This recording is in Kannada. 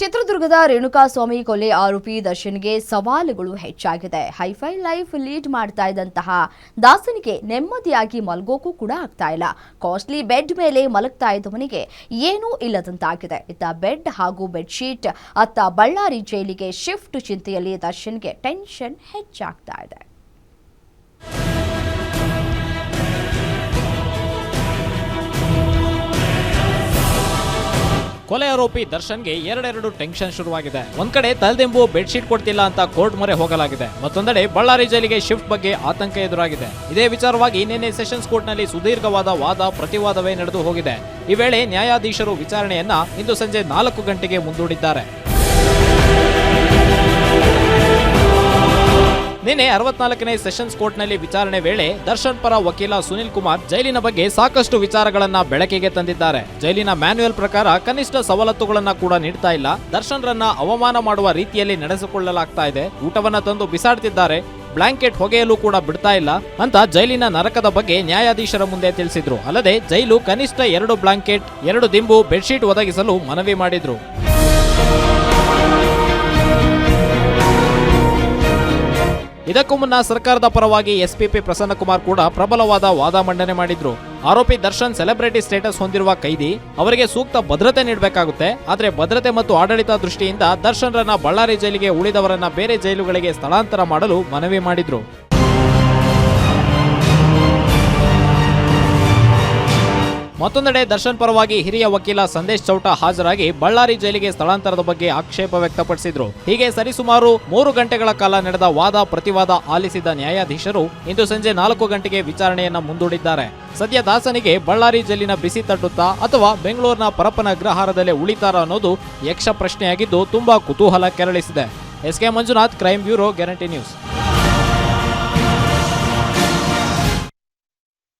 ಚಿತ್ರದುರ್ಗದ ರೇಣುಕಾಸ್ವಾಮಿ ಕೊಲೆ ಆರೋಪಿ ದರ್ಶನ್ಗೆ ಸವಾಲುಗಳು ಹೆಚ್ಚಾಗಿದೆ. ಹೈಫೈ ಲೈಫ್ ಲೀಡ್ ಮಾಡ್ತಾ ಇದ್ದಂತಹ ದಾಸನಿಗೆ ನೆಮ್ಮದಿಯಾಗಿ ಮಲಗೋಕು ಕೂಡ ಆಗ್ತಾ ಇಲ್ಲ. ಕಾಸ್ಟ್ಲಿ ಬೆಡ್ ಮೇಲೆ ಮಲಗ್ತಾ ಇದ್ದವನಿಗೆ ಏನೂ ಇಲ್ಲದಂತಾಗಿದೆ. ಇತ್ತ ಬೆಡ್ ಹಾಗೂ ಬೆಡ್ಶೀಟ್, ಅತ್ತ ಬಳ್ಳಾರಿ ಜೈಲಿಗೆ ಶಿಫ್ಟ್ ಚಿಂತೆಯಲ್ಲಿ ದರ್ಶನ್ಗೆ ಟೆನ್ಷನ್ ಹೆಚ್ಚಾಗ್ತಾ ಇದೆ. ಕೊಲೆ ಆರೋಪಿ ದರ್ಶನ್ಗೆ ಎರಡೆರಡು ಟೆನ್ಷನ್ ಶುರುವಾಗಿದೆ. ಒಂದ್ ಕಡೆ ತಲೆದಿಂಬು ಬೆಡ್ಶೀಟ್ ಕೊಡ್ತಿಲ್ಲ ಅಂತ ಕೋರ್ಟ್ ಮೊರೆ ಹೋಗಲಾಗಿದೆ. ಮತ್ತೊಂದೆಡೆ ಬಳ್ಳಾರಿ ಜೈಲಿಗೆ ಶಿಫ್ಟ್ ಬಗ್ಗೆ ಆತಂಕ ಎದುರಾಗಿದೆ. ಇದೇ ವಿಚಾರವಾಗಿ ನಿನ್ನೆ ಸೆಷನ್ಸ್ ಕೋರ್ಟ್ನಲ್ಲಿ ಸುದೀರ್ಘವಾದ ವಾದ, ಪ್ರತಿವಾದವೇ ನಡೆದು ಹೋಗಿದೆ. ಈ ವೇಳೆ ನ್ಯಾಯಾಧೀಶರು ವಿಚಾರಣೆಯನ್ನ ಇಂದು ಸಂಜೆ ನಾಲ್ಕು ಗಂಟೆಗೆ ಮುಂದೂಡಿದ್ದಾರೆ. ನಿನ್ನೆ ಅರವತ್ನಾಲ್ಕನೇ ಸೆಷನ್ಸ್ ಕೋರ್ಟ್ನಲ್ಲಿ ವಿಚಾರಣೆ ವೇಳೆ ದರ್ಶನ್ ಪರ ವಕೀಲ ಸುನಿಲ್ ಕುಮಾರ್ ಜೈಲಿನ ಬಗ್ಗೆ ಸಾಕಷ್ಟು ವಿಚಾರಗಳನ್ನ ಬೆಳಕಿಗೆ ತಂದಿದ್ದಾರೆ. ಜೈಲಿನ ಮ್ಯಾನ್ಯುಯಲ್ ಪ್ರಕಾರ ಕನಿಷ್ಠ ಸವಲತ್ತುಗಳನ್ನ ಕೂಡ ನೀಡ್ತಾ ಇಲ್ಲ. ದರ್ಶನ್ ರನ್ನ ಅವಮಾನ ಮಾಡುವ ರೀತಿಯಲ್ಲಿ ನಡೆಸಿಕೊಳ್ಳಲಾಗ್ತಾ ಇದೆ. ಊಟವನ್ನ ತಂದು ಬಿಸಾಡ್ತಿದ್ದಾರೆ. ಬ್ಲಾಂಕೆಟ್ ಹೊಗೆಯಲು ಕೂಡ ಬಿಡ್ತಾ ಇಲ್ಲ. ಅಂತ ಜೈಲಿನ ನರಕದ ಬಗ್ಗೆ ನ್ಯಾಯಾಧೀಶರ ಮುಂದೆ ತಿಳಿಸಿದ್ರು. ಅಲ್ಲದೆ ಜೈಲು ಕನಿಷ್ಠ ಎರಡು ಬ್ಲಾಂಕೆಟ್, ಎರಡು ದಿಂಬು, ಬೆಡ್ಶೀಟ್ ಒದಗಿಸಲು ಮನವಿ ಮಾಡಿದ್ರು. ಇದಕ್ಕೂ ಮುನ್ನ ಸರ್ಕಾರದ ಪರವಾಗಿ ಎಸ್ಪಿಪಿ ಪ್ರಸನ್ನಕುಮಾರ್ ಕೂಡ ಪ್ರಬಲವಾದ ವಾದ ಮಂಡನೆ ಮಾಡಿದ್ರು. ಆರೋಪಿ ದರ್ಶನ್ ಸೆಲೆಬ್ರಿಟಿ ಸ್ಟೇಟಸ್ ಹೊಂದಿರುವ ಕೈದಿ ಅವರಿಗೆ ಸೂಕ್ತ ಭದ್ರತೆ ನೀಡಬೇಕಾಗುತ್ತೆ. ಆದರೆ ಭದ್ರತೆ ಮತ್ತು ಆಡಳಿತ ದೃಷ್ಟಿಯಿಂದ ದರ್ಶನ್ರನ್ನ ಬಳ್ಳಾರಿ ಜೈಲಿಗೆ ಉಳಿದವರನ್ನ ಬೇರೆ ಜೈಲುಗಳಿಗೆ ಸ್ಥಳಾಂತರ ಮಾಡಲು ಮನವಿ ಮಾಡಿದ್ರು. ಮತ್ತೊಂದೆಡೆ ದರ್ಶನ್ ಪರವಾಗಿ ಹಿರಿಯ ವಕೀಲ ಸಂದೇಶ್ ಚೌಟ ಹಾಜರಾಗಿ ಬಳ್ಳಾರಿ ಜೈಲಿಗೆ ಸ್ಥಳಾಂತರದ ಬಗ್ಗೆ ಆಕ್ಷೇಪ ವ್ಯಕ್ತಪಡಿಸಿದ್ರು. ಹೀಗೆ ಸರಿಸುಮಾರು ಮೂರು ಗಂಟೆಗಳ ಕಾಲ ನಡೆದ ವಾದ ಪ್ರತಿವಾದ ಆಲಿಸಿದ ನ್ಯಾಯಾಧೀಶರು ಇಂದು ಸಂಜೆ ನಾಲ್ಕು ಗಂಟೆಗೆ ವಿಚಾರಣೆಯನ್ನ ಮುಂದೂಡಿದ್ದಾರೆ. ಸದ್ಯ ದಾಸನಿಗೆ ಬಳ್ಳಾರಿ ಜೈಲಿನ ಬಿಸಿ ತಟ್ಟುತ್ತಾ ಅಥವಾ ಬೆಂಗಳೂರಿನ ಪರಪ್ಪನ ಅಗ್ರಹಾರದಲ್ಲೇ ಉಳಿತಾರ ಅನ್ನೋದು ಯಕ್ಷ ಪ್ರಶ್ನೆಯಾಗಿದ್ದು ತುಂಬಾ ಕುತೂಹಲ ಕೆರಳಿಸಿದೆ. S K Manjunath crime bureau, guarantee news.